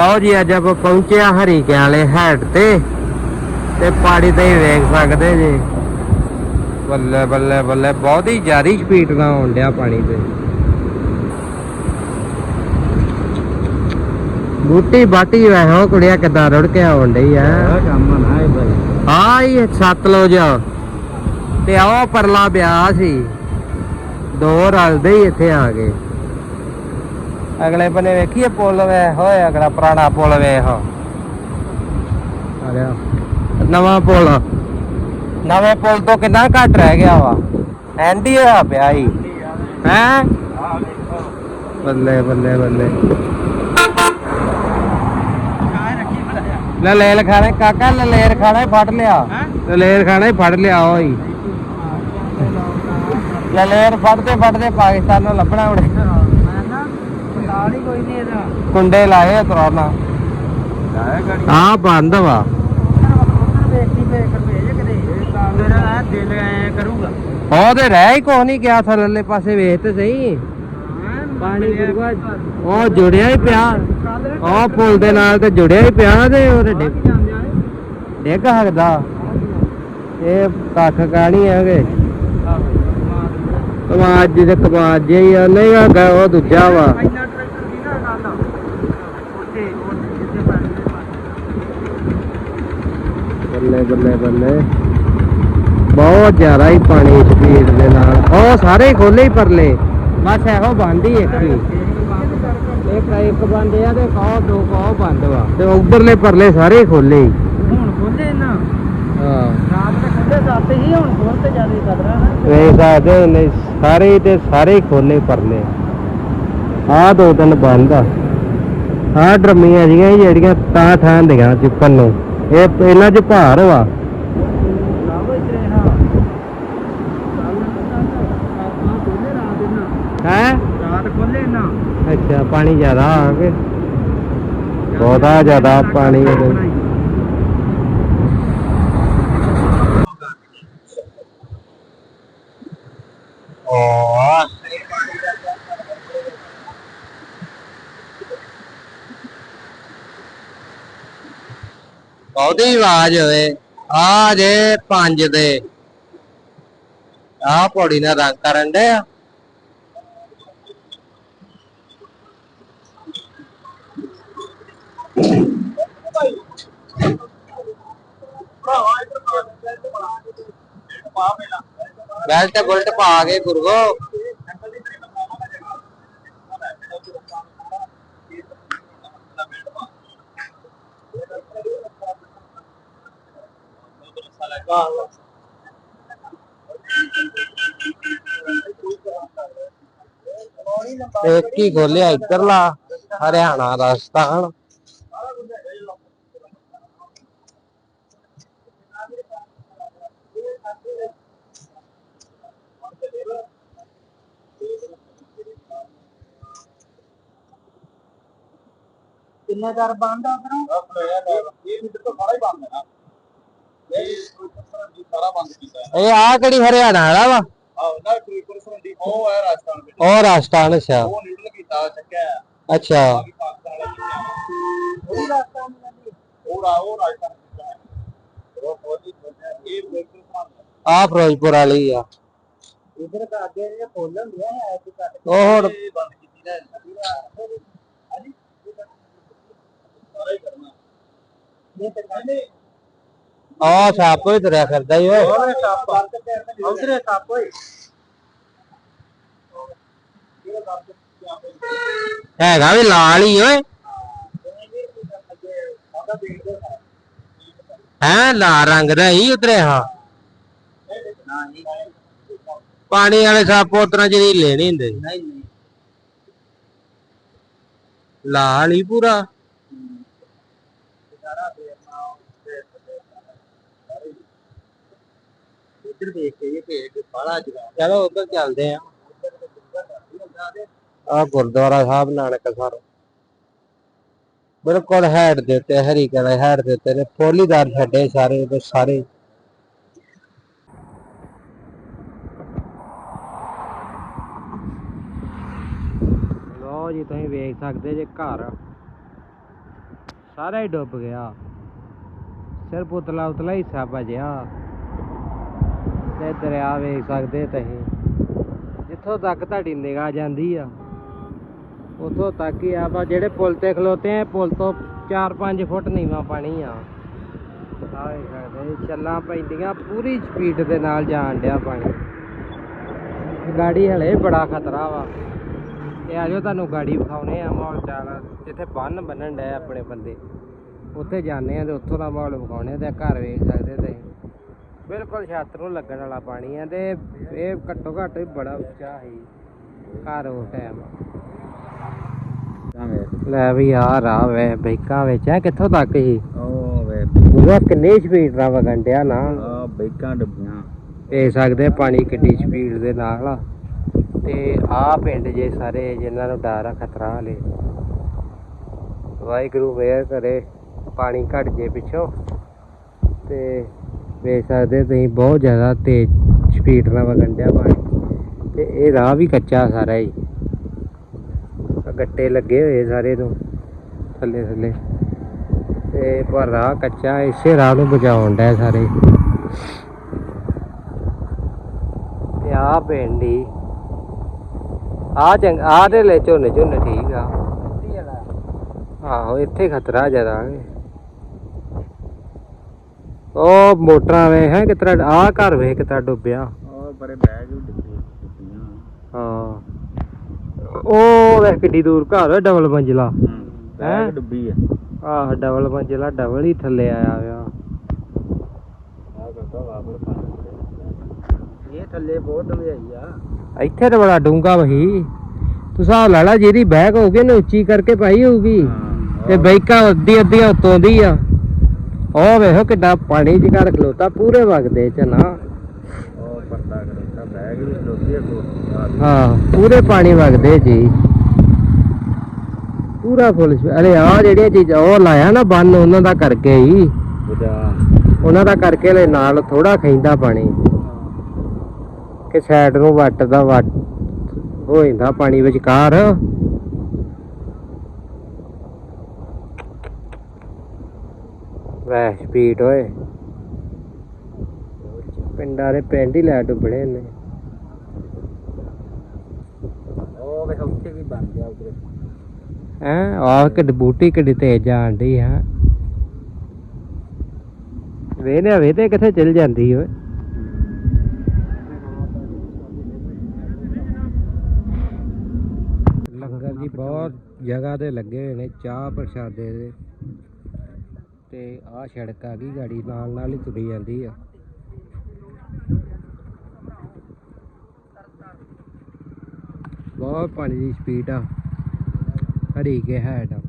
ਆਓ ਜੀ ਅੱਜ ਆਪਾਂ ਪਹੁੰਚੇ ਆ ਹਰੀਕੇ ਵਾਲੇ ਹੈਡ ਤੇ ਤੇ ਪਾੜੀ ਤੇ ਵੇਖ ਸਕਦੇ ਜੀ। ਬੱਲੇ ਬੱਲੇ ਬੱਲੇ ਬਹੁਤ ਹੀ ਜ਼ਿਆਦੀ ਸਪੀਡ ਨਾਲ ਆਉਣ ਡਿਆ ਪਾਣੀ ਤੇ। ਬੂਟੀ ਬਾਟੀ ਵੈਹੋ ਕੁੜੀਆ ਕਿੱਦਾਂ ਰੁੜ ਕੇ ਆਉਣ ਡਈ ਆ। ਕੰਮ ਨਾ ਹੈ ਭਾਈ ਹਾਂ ਇਹ ਸਤਲੁਜ ਤੇ ਆਹ ਪਰਲਾ ਵਿਆਹ ਸੀ। ਦੋ ਰਲਦੇ ਹੀ ਇੱਥੇ ਆ ਗਏ। ਅਗਲੇ ਬੰਨੇ ਵੇਖੀਏ ਪੁੱਲ ਵੇ ਹੋਏ ਅਗਲਾ ਪੁਰਾਣਾ ਪੁੱਲ ਆ ਰਿਹਾ ਨਵਾਂ ਪੁੱਲ। ਨਵੇਂ ਪੁੱਲ ਤੋਂ ਕਿੰਨਾ ਘੱਟ ਰਹਿ ਗਿਆ ਵਾ? ਐਂਡੀ ਹੋਇਆ ਪਿਆ ਹੀ ਹੈ? ਬੱਲੇ ਬੱਲੇ ਬੱਲੇ। ਲਲੇਰ ਖਾਣੇ ਕਾਕਾ ਲਲੇਰ ਖਾਣਾ ਹੀ ਫੜ ਲਿਆ। ਲਲੇਰ ਖਾਣਾ ਹੀ ਫੜ ਲਿਆ ਓਏ। ਲਲੇਰ ਫੜਦੇ ਫੜਦੇ ਪਾਕਿਸਤਾਨ ਨੂੰ ਲੱਭਣਾ ਉੜੇ ਪਤਾ ਨਹੀਂ ਕੋਈ ਨਹੀਂ ਇਹਦਾ। ਕੁੰਡੇ ਲਾਏ ਤਰਾਨਾ ਲਾਇਆ ਗਾੜੀ? ਆ ਬੰਦ ਵਾ। ਉੱਧਰ ਵੇਖੀ ਵੇਖ ਕੇ ਭੇਜ ਕਦੇ ਮੇਰਾ ਨਾ ਦਿਲ ਐ ਕਰੂਗਾ। ਉਹ ਤੇ ਰਹਿ ਹੀ ਕੋਈ ਨਹੀਂ ਗਿਆ ਥੱਲੇ ਪਾਸੇ ਵੇਖ ਤੇ ਸਹੀ। ਪਾਣੀ ਗੁਰੂਆ ਉਹ ਜੁੜਿਆ ਹੀ ਪਿਆ। ਉਹ ਪੁਲ ਦੇ ਨਾਲ ਤੇ ਜੁੜਿਆ ਹੀ ਪਿਆ ਤੇ ਉਹ ਤੇ ਡਿੱਗ ਡਿੱਗ ਸਕਦਾ। ਇਹ ਕੱਖ ਕਾਣੀ ਹੈਗੇ ਕਮਾਜ ਦੇ ਕਮਾਜ ਜਿਹੀ ਆ। ਨਹੀਂ ਆ ਗਾ ਉਹ ਦੂਜਾ ਵਾ ਇੰਨਾ ਟਰੈਕਟਰ ਦੀ ਨਾ ਗੱਲ ਆ ਉੱਥੇ ਉਹ ਜਿੱਥੇ ਪਾਣੀ ਦੇ ਬੱਲੇ ਬੱਲੇ ਬੱਲੇ ਬਹੁਤ ਜ਼ਿਆਦਾ ਹੀ ਪਾਣੀ ਸਪੀਡ ਦੇ ਨਾਲ। ਉਹ ਸਾਰੇ ਖੋਲੇ ਹੀ ਪਰਲੇ। ਬਸ ਇਹੋ ਬੰਦ ਹੀ ਇੱਕ ਹੀ। ਇੱਕ ਇੱਕ ਬੰਦ ਆ ਤੇ ਕਹੋ ਦੋ ਕਹੋ ਬੰਦ ਵਾ। ਤੇ ਉਧਰਲੇ ਪਰਲੇ ਸਾਰੇ ਖੋਲੇ ਹੀ। ਹੁਣ ਖੋਲੇ ਨਾ। ਹਾਂ। ਰਾਤ ਦੇ ਖੁੱਲੇ ਸਾਤੇ ਹੀ ਹੁਣ ਖੋਲ ਤੇ ਜ਼ਿਆਦਾ ਖਤਰਾ ਨਾ। ਵੇਖ ਸਕਦੇ ਨੇ ਸਾਰੇ ਤੇ ਸਾਰੇ ਖੋਲੇ ਪਰਲੇ। ਆਹ ਦੋ ਤਿੰਨ ਬੰਦ ਆ। ਆਹ ਡਰਮੀਆਂ ਜੀਆਂ ਜਿਹੜੀਆਂ ਤਾਂ ਠਾਂ ਦੀਆਂ ਚੁੱਕਣ ਨੂੰ। ਇਹ ਇਹਨਾਂ 'ਚ ਭਾਰ ਵਾ। ਹੈ? ਰਾਤ ਖੋਲੇ ਨਾ ਅੱਛਾ, ਪਾਣੀ ਜ਼ਿਆਦਾ ਆ ਕੇ। ਬਹੁਤਾ ਜ਼ਿਆਦਾ ਪਾਣੀ ਇਹਦੇ ਉਹਦੀ ਆਵਾਜ਼ ਹੋਵੇ। ਆ ਜੇ ਪੰਜ ਦੇ। ਆ ਪੌੜੀ ਨਾਲ ਰੰਗ ਕਰਨ ਦੇ ਆ। ਬੈਲਟ ਬੁਲਟ ਪਾ ਕੇ ਗੁਰਗੋ ਇੱਕ ਹੀ ਖੋਲਿਆ ਇੱਧਰਲਾ ਹਰਿਆਣਾ ਰਾਜਸਥਾਨ ਕਿੰਨੇ ਦਰ ਬੰਦ ਆ ਉਧਰੋਂ ਇਹ ਆ ਕਿਹੜੀ ਹਰਿਆਣਾ ਵਾਲਾ ਵਾ? ਉਹ ਰਾਜਸਥਾਨ, ਅੱਛਾ। ਅੱਛਾ। ਆ ਫਿਰੋਜ਼ਪੁਰ ਵਾਲੀ ਆ। ਇਧਰ ਤਾਂ ਅੱਗੇ ਇਹ ਫੁੱਲ ਹੁੰਦੇ ਆ ਐ ਕਿ ਕੱਟ ਉਹ ਹੁਣ ਬੰਦ ਕੀਤੀ ਨਾ ਹਾਂਜੀ ਇਹ ਤਾਂ ਕਹਿੰਦੇ ਆ ਸਾਪ ਹੀ ਤੁਰਿਆ ਫਿਰਦਾ ਈ ਓਏ। ਓਏ ਸੱਪ। ਉਧਰੇ ਸੱਪ ਓਏ। ਹੈਗਾ ਵੀ ਲਾਲ ਹੀ ਓਏ। ਹੈ ਲਾਲ ਰੰਗ ਦਾ ਹੀ ਉਤਰੇ ਹਾਂ ਪਾਣੀ ਵਾਲੇ ਸੱਪ ਉਤਰਾ ਜਿਹੜੀ ਲੈਣੀ ਹੁੰਦੇ। ਨਹੀਂ ਨਹੀਂ। ਲਾਲ ਹੀ ਪੂਰਾ। ਇੱਧਰ ਦੇਖ ਕੇ ਇਹ ਭੇਡ ਬਾਲਾ ਜਗਾ ਚਲੋ ਉਧਰ ਚੱਲਦੇ ਆ। ਆ ਗੁਰਦੁਆਰਾ ਸਾਹਿਬ ਨਾਨਕਸਰ ਬਿਲਕੁਲ ਹੈਡ ਦੇ ਉੱਤੇ ਹਰੀ ਕਲਾ ਹੈਡ ਦੇ ਉੱਤੇ ਨੇ। ਫੋਲੀਦਾਰ ਛੱਡੇ ਸਾਰੇ ਤੇ ਸਾਰੇ। ਲੋ ਜੀ ਤੁਸੀਂ ਵੇਖ ਸਕਦੇ ਜੇ ਘਰ। ਸਾਰਾ ਹੀ ਡੁੱਬ ਗਿਆ। ਸਿਰਫ ਉਤਲਾ ਉਤਲਾ ਹਿੱਸਾ ਬਚਿਆ ਤੇ ਦਰਿਆ ਵੇਖ ਸਕਦੇ ਤੁਸੀਂ। ਜਿੱਥੋਂ ਤੱਕ ਤੁਹਾਡੀ ਨਿਗਾਹ ਜਾਂਦੀ ਆ, ਉਥੋਂ ਤੱਕ ਹੀ ਆਪਾਂ ਜਿਹੜੇ ਪੁਲ ਤੇ ਖਲੋਤੇ ਆ, ਪੁਲ ਤੋਂ 4-5 ਫੁੱਟ ਨੀਵਾ ਪਾਣੀ ਆ। ਆ ਵੇਖ ਸਕਦੇ ਛੱਲਾਂ ਪੈਂਦੀਆਂ, ਪੂਰੀ ਸਪੀਡ ਦੇ ਨਾਲ ਜਾਣ ਡਿਆ ਪਾਣੀ। ਗਾੜੀ ਹਲੇ ਬੜਾ ਖਤਰਾ ਵਾ। ਤੇ ਆਜੋ ਤੁਹਾਨੂੰ ਗਾੜੀ ਵਿਖਾਉਨੇ ਆ ਮਾਹੌਲ ਚਾਲ। ਜਿੱਥੇ ਬੰਨ ਬੰਨਣ ਡਿਆ ਆਪਣੇ ਬੰਦੇ, ਉੱਥੇ ਜਾਂਦੇ ਆ ਤੇ ਉੱਥੋਂ ਦਾ ਮਾਹੌਲ ਵਿਖਾਉਨੇ ਆ ਤੇ ਘਰ ਵੇਖ ਸਕਦੇ ਤੁਸੀਂ। ਬਿਲਕੁਲ ਛੱਤ ਨੂੰ ਲੱਗਣ ਵਾਲਾ ਪਾਣੀ ਆ ਤੇ ਇਹ ਘੱਟੋ ਘੱਟ ਵੀ ਬੜਾ ਉੱਚਾ ਸੀ ਘਰ ਉਸ ਟਾਈਮ ਲੈ ਵੀ ਆ ਰਾਹ ਵੇ ਬੈਕਾਂ ਵਿੱਚ ਆ ਕਿੱਥੋਂ ਤੱਕ ਸੀ? ਉਹ ਵੇ। ਉਹਦਾ ਕਿੰਨੀ ਸਪੀਡ ਨਾਲ ਵਗਣ ਡਿਆ ਨਾ। ਆ ਬੈਕਾਂ ਡੱਬੀਆਂ। ਦੇਖ ਸਕਦੇ ਪਾਣੀ ਕਿੱਡੀ ਸਪੀਡ ਦੇ ਨਾਲ ਤੇ ਆ ਪਿੰਡ ਜੇ ਸਾਰੇ ਜਿਨ੍ਹਾਂ ਨੂੰ ਡਰ ਆ ਖਤਰਾ ਹਲੇ। ਵਾਹਿਗੁਰੂ ਵੇਰ ਕਰੇ ਪਾਣੀ ਘਟ ਜੇ ਪਿੱਛੋਂ। ਤੇ ਵੇਖ ਸਕਦੇ ਤੁਸੀਂ ਬਹੁਤ ਜ਼ਿਆਦਾ ਤੇਜ਼ ਸਪੀਡ ਨਾਲ ਵਗਣ ਡਿਆ ਪਾਣੀ। ਤੇ ਇਹ ਰਾਹ ਵੀ ਕੱਚਾ ਸਾਰਾ ਹੀ। ਗੱਟੇ ਲੱਗੇ ਹੋਏ ਸਾਰੇ ਤੋਂ ਥੱਲੇ ਥੱਲੇ ਤੇ ਪਰ ਰਾਹ ਕੱਚਾ ਇਸੇ ਰਾਹ ਨੂੰ ਬਚਾਉਣ ਡਿਆ ਸਾਰੇ। ਤੇ ਆ ਪਿੰਡੀ ਆ ਚੰਗ ਆ ਦੇ ਲੈ ਝੋਨੇ ਝੋਨੇ ਠੀਕ ਆ। ਆਹੋ ਇੱਥੇ ਖਤਰਾ ਜ਼ਿਆਦਾ ਹੈ। ਉਹ ਮੋਟਰਾਂ ਵੇ ਹੈ ਕਿਤਰਾ ਆ ਘਰ ਵੇ ਕਿਤਰਾ ਡੁੱਬਿਆ। ਉਹ ਬੜੇ ਬੈਗ ਵੀ ਡੱਬੇ ਡੱਬੀਆਂ ਹਾਂ। ਉਹ ਵੇ ਕਿੱਡੀ ਦੂਰ ਘਰ ਹੈ ਡਬਲ ਮੰਜ਼ਿਲਾ। ਹੂੰ ਹੈਂ? ਬੈਗ ਡੱਬੀ ਆ। ਆਹ ਡਬਲ ਮੰਜ਼ਿਲਾ ਡਬਲ ਹੀ ਥੱਲੇ ਆਇਆ ਆ। ਇਹ ਥੱਲੇ ਬਹੁਤ ਡੰਗਾਈ ਆ। ਇੱਥੇ ਤਾਂ ਬੜਾ ਡੂੰਗਾ ਵਹੀ। ਤੂੰ ਹਿਸਾਬ ਲਾ ਲਾ ਜਿਹਦੀ ਬੈਗ ਹੋਊਗੀ ਉਹਨੇ ਉੱਚੀ ਕਰਕੇ ਪਾਈ ਹੋਊਗੀ। ਤੇ ਬੈਕਾਂ ਅੱਧੀ ਅੱਧੀਆਂ ਉੱਤੋਂ ਦੀ ਆ। ਉਹ ਵੇਖੋ ਕਿੱਡਾ ਪਾਣੀ ਚ ਘਰ ਖਲੋਤਾ ਪੂਰੇ ਵਗਦੇ ਚ ਨਾ। ਉਹ ਪਰਦਾ ਕਰਦਾ ਬੈਗ ਵੀ ਲੋਕੀ ਆ ਕੋ ਹਾਂ ਪੂਰੇ ਪਾਣੀ ਵਗਦੇ ਜੀ। ਪੂਰਾ ਫੁੱਲ ਅਰੇ ਆ ਜਿਹੜੀਆਂ ਚੀਜ਼ਾਂ ਉਹ ਲਾਇਆ ਨਾ ਬੰਨ ਉਹਨਾਂ ਦਾ ਕਰਕੇ ਹੀ। ਉਹਨਾਂ ਦਾ ਕਰਕੇ ਲੈ ਨਾਲ ਥੋੜਾ ਖੈਂਦਾ ਪਾਣੀ। ਕਿ ਸਾਈਡ ਨੂੰ ਵੱਟਦਾ ਵੱਟ ਹੋ ਜਾਂਦਾ ਪਾਣੀ ਵਿਚਕਾਰ। ਵੈ ਸਪੀਡ ਓਏ। ਪਿੰਡਾਂ ਦੇ ਪਿੰਡ ਹੀ ਲੈ ਡੁੱਬਣੇ ਨੇ ਉਹ ਵੇ ਉੱਥੇ ਵੀ ਬਣ ਗਿਆ ਉਧਰ। ਹੈ ਆਹ ਕਿ ਬੂਟੀ ਕਿੱਡੀ ਤੇਜ਼ ਜਾਣ ਡਈ ਹੈ ਵੇਨੇ ਵੇ ਤੇ ਕਿੱਥੇ ਚਲ ਜਾਂਦੀ ਓਏ। ਲੰਗਰ ਜੀ ਬਹੁਤ ਜਗ੍ਹਾ ਤੇ ਲੱਗੇ ਹੋਏ ਨੇ ਚਾਹ ਪ੍ਰਸ਼ਾਦੇ ਦੇ। ਤੇ ਆਹ ਸੜਕ ਆ ਗਈ, ਗਾੜੀ ਨਾਲ ਨਾਲ ਹੀ ਤੁਰੀ ਜਾਂਦੀ ਆ। ਬਹੁਤ ਪਾਣੀ ਦੀ ਸਪੀਡ ਆ। ਹਰੀ ਕੇ ਹੈਡ ਆ।